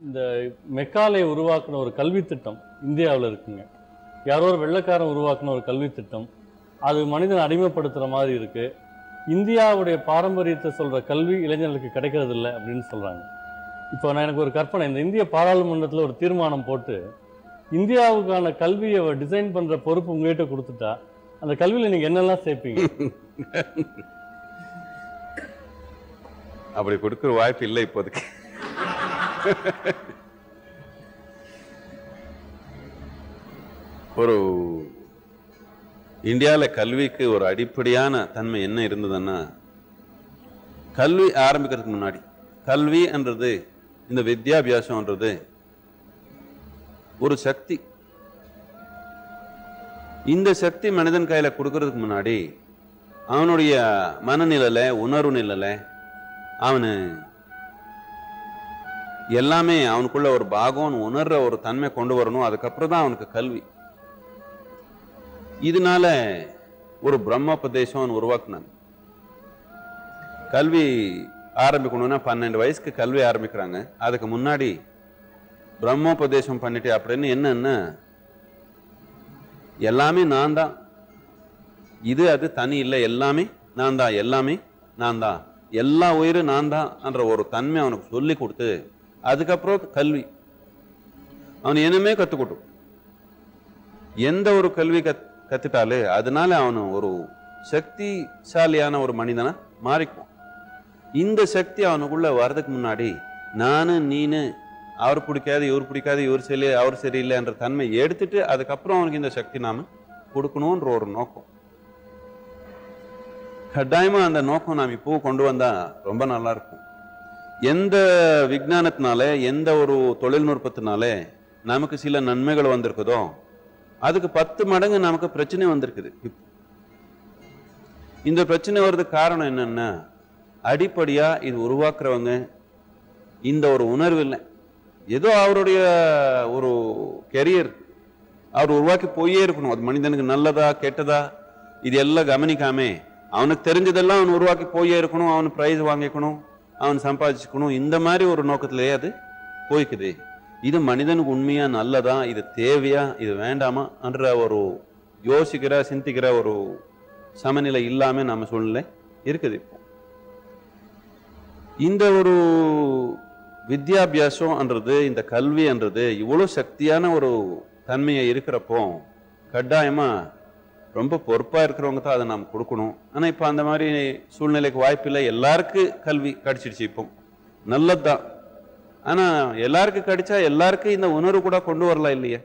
இந்த மெக்காலை உருவாக்கின ஒரு கல்வி திட்டம் இந்தியாவில் இருக்குங்க. யாரோ ஒரு வெள்ளைக்காரன் உருவாக்கின ஒரு கல்வி திட்டம். அது மனிதனை அடிமைப்படுத்துகிற மாதிரி இருக்கு. இந்தியாவுடைய பாரம்பரியத்தை சொல்கிற கல்வி இளைஞர்களுக்கு கிடைக்கிறது இல்லை அப்படின்னு சொல்கிறாங்க இப்போ நான் எனக்கு ஒரு கற்பனை இந்த இந்திய பாராளுமன்றத்தில் ஒரு தீர்மானம் போட்டு இந்தியாவுக்கான கல்வியை டிசைன் பண்ணுற பொறுப்பு உங்ககிட்ட கொடுத்துட்டா அந்த கல்வியில் நீங்கள் என்னெல்லாம் சேர்ப்பீங்க? அப்படி கொடுக்குற வாய்ப்பு இல்லை இப்போதைக்கு. ஒரு இந்தியாவில் கல்விக்கு ஒரு அடிப்படையான தன்மை என்ன இருந்ததுன்னா கல்வி ஆரம்பிக்கிறதுக்கு முன்னாடி கல்வின்றது இந்த வித்யாபியாசம்ன்றது ஒரு சக்தி. இந்த சக்தி மனிதன் கையில் கொடுக்கறதுக்கு முன்னாடி அவனுடைய மனநிலையில் உணர்வு நிலையில் அவனு எல்லாமே அவனுக்குள்ள ஒரு பாகம்னு உணர்ற ஒரு தன்மை கொண்டு வரணும். அதுக்கப்புறம் தான் அவனுக்கு கல்வி. இதனால ஒரு பிரம்மோபதேசம் அவன் உருவாக்குனான் கல்வி ஆரம்பிக்கணும்னா பன்னெண்டு வயசுக்கு கல்வி ஆரம்பிக்கிறாங்க. அதுக்கு முன்னாடி பிரம்மோபதேசம் பண்ணிட்டு அப்படின்னு என்னன்னா எல்லாமே நான் தான் இது அது தனி இல்லை எல்லாமே நான் தான் எல்லாமே நான் தான் எல்லா உயிரும் நான் தான் என்ற ஒரு தன்மை அவனுக்கு சொல்லி கொடுத்து அதுக்கப்புறம் கல்வி. அவன் என்னமே கற்றுக்கட்டும் எந்த ஒரு கல்வி கத் கற்றுட்டாலே அதனால அவன் ஒரு சக்திசாலியான ஒரு மனிதனை மாறிக்குவான். இந்த சக்தி அவனுக்குள்ள வர்றதுக்கு முன்னாடி நானு நீனு அவர் பிடிக்காது இவர் பிடிக்காது இவர் சரி அவர் சரியில்லைன்ற தன்மை எடுத்துட்டு அதுக்கப்புறம் அவனுக்கு இந்த சக்தி நாம கொடுக்கணுன்ற ஒரு நோக்கம். கட்டாயமாக அந்த நோக்கம் நாம் இப்போ கொண்டு வந்தால் ரொம்ப நல்லா இருக்கும். எந்த விஞ்ஞானத்தினால எந்த ஒரு தொழில்நுட்பத்தினால நமக்கு சில நன்மைகள் வந்திருக்குதோ அதுக்கு பத்து மடங்கு நமக்கு பிரச்சனை வந்திருக்குது. இந்த பிரச்சனை வர்றதுக்கு காரணம் என்னென்னா அடிப்படையாக இது உருவாக்குறவங்க இந்த ஒரு உணர்வு இல்லை. ஏதோ அவருடைய ஒரு கெரியர் அவர் உருவாக்கி போயே இருக்கணும். அது மனிதனுக்கு நல்லதா கெட்டதா? இது எல்லாம் கவனிக்காமே அவனுக்கு தெரிஞ்சதெல்லாம் அவன் உருவாக்கி போயே இருக்கணும். அவன் ப்ரைஸ் வாங்கிக்கணும். அவன் சம்பாதிச்சுக்கணும். இந்த மாதிரி ஒரு நோக்கத்திலேயே அது போய்க்குது. இது மனிதனுக்கு உண்மையா நல்லதா இது தேவையா இது வேண்டாமா என்ற ஒரு யோசிக்கிற சிந்திக்கிற ஒரு சமநிலை இல்லாமல் நம்ம சூழ்நிலை இருக்குது இப்போ. இந்த ஒரு வித்யாபியாசம்ன்றது இந்த கல்வின்றது இவ்வளோ சக்தியான ஒரு தன்மையை இருக்கிறப்போ கட்டாயமாக ரொம்ப பொறுப்பாக இருக்கிறவங்க தான் அதை நாம் கொடுக்கணும். ஆனால் இப்போ அந்த மாதிரி சூழ்நிலைக்கு வாய்ப்பில்லை எல்லாருக்கும் கல்வி கிடைச்சிடுச்சு இப்போ. நல்லதுதான். ஆனால் எல்லாருக்கும் கிடைச்சா எல்லாருக்கும் இந்த உணர்வு கூட கொண்டு வரலாம் இல்லையே?